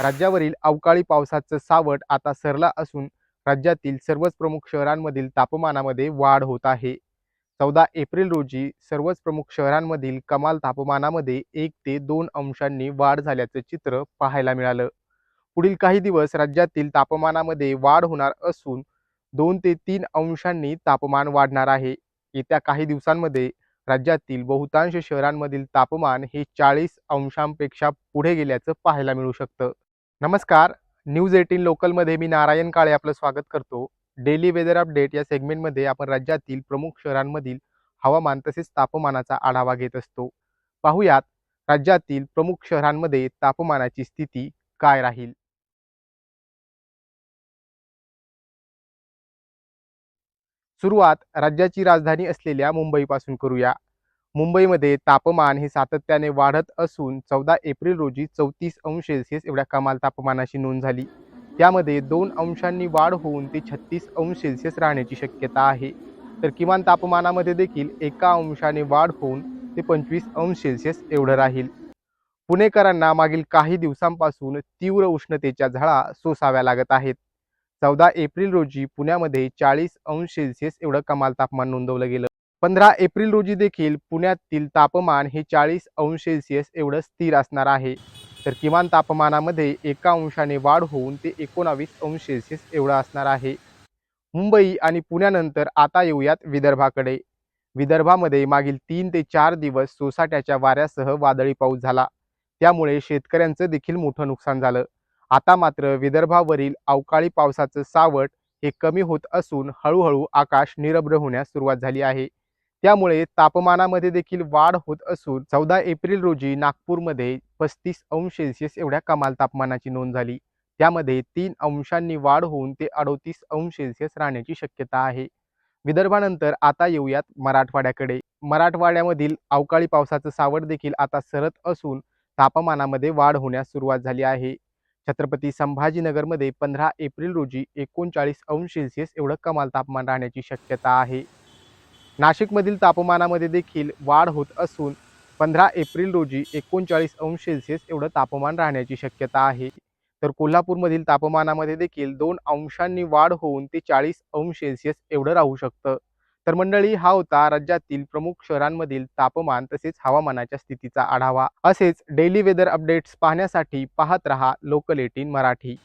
राज्यावरील अवकाळी पावसाचं सावट आता सरला असून राज्यातील सर्वच प्रमुख शहरांमधील तापमानामध्ये वाढ होत आहे. चौदा एप्रिल रोजी सर्वच प्रमुख शहरांमधील कमाल तापमानामध्ये एक ते दोन अंशांनी वाढ झाल्याचं चित्र पाहायला मिळालं. पुढील काही दिवस राज्यातील तापमानामध्ये वाढ होणार असून दोन ते तीन अंशांनी तापमान वाढणार आहे. येत्या काही दिवसांमध्ये राज्यातील बहुतांश शहरांमधील तापमान हे चाळीस अंशांपेक्षा पुढे गेल्याचं पाहायला मिळू शकतं. नमस्कार न्यूज एटीन लोकलमध्ये मी नारायण काळे आपलं स्वागत करतो. डेली वेदर अपडेट या सेगमेंटमध्ये आपण राज्यातील प्रमुख शहरांमधील हवामान तसेच तापमानाचा आढावा घेत असतो. पाहुयात राज्यातील प्रमुख शहरांमध्ये तापमानाची स्थिती काय राहील? सुरुवात राज्याची राजधानी असलेल्या मुंबईपासून करूया. मुंबईमध्ये तापमान हे सातत्याने वाढत असून चौदा एप्रिल रोजी चौतीस अंश सेल्सिअस एवढ्या कमाल तापमानाची नोंद झाली. त्यामध्ये दोन अंशांनी वाढ होऊन ते छत्तीस अंश सेल्सिअस राहण्याची शक्यता आहे. तर किमान तापमानामध्ये देखील एका अंशाने वाढ होऊन ते पंचवीस अंश सेल्सिअस एवढं राहील. पुणेकरांना मागील काही दिवसांपासून तीव्र उष्णतेच्या झळा सोसाव्या लागत आहेत. चौदा एप्रिल रोजी पुण्यामध्ये चाळीस अंश सेल्सिअस एवढं कमाल तापमान नोंदवलं गेलं. पंधरा एप्रिल रोजी देखील पुण्यातील तापमान हे चाळीस अंश सेल्सिअस एवढं स्थिर असणार आहे. तर किमान तापमानामध्ये एका अंशाने वाढ होऊन ते एकोणावीस अंश सेल्सिअस एवढं असणार आहे. मुंबई आणि पुण्यानंतर आता येऊयात विदर्भाकडे. विदर्भामध्ये मागील तीन ते चार दिवस सोसाट्याच्या वाऱ्यासह वादळी पाऊस झाला. त्यामुळे शेतकऱ्यांचं देखील मोठं नुकसान झालं. आता मात्र विदर्भावरील अवकाळी पावसाचं सावट हे कमी होत असून हळूहळू आकाश निरभ्र होण्यास सुरुवात झाली आहे. त्यामुळे तापमानामध्ये देखील वाढ होत असून चौदा एप्रिल रोजी नागपूरमध्ये पस्तीस अंश सेल्सिअस एवढ्या कमाल तापमानाची नोंद झाली. त्यामध्ये तीन अंशांनी वाढ होऊन ते अडोतीस अंश सेल्सिअस राहण्याची शक्यता आहे. विदर्भानंतर आता येऊयात मराठवाड्याकडे. मराठवाड्यामधील अवकाळी पावसाचं सावट देखील आता सरत असून तापमानामध्ये वाढ होण्यास सुरुवात झाली आहे. छत्रपती संभाजीनगरमध्ये पंधरा एप्रिल रोजी एकोणचाळीस अंश सेल्सिअस एवढं कमाल तापमान राहण्याची शक्यता आहे. नाशिकमधील तापमानामध्ये देखील वाढ होत असून पंधरा एप्रिल रोजी एकोणचाळीस अंश सेल्सिअस एवढं तापमान राहण्याची शक्यता आहे. तर कोल्हापूरमधील तापमानामध्ये देखील दोन अंशांनी वाढ होऊन ते चाळीस अंश सेल्सिअस एवढं राहू शकतं. तर मंडळी हा होता राज्यातील प्रमुख शहरांमधील तापमान तसेच हवामानाच्या स्थितीचा आढावा. असेच डेली वेदर अपडेट्स पाहण्यासाठी पाहत रहा लोकल एटीन मराठी.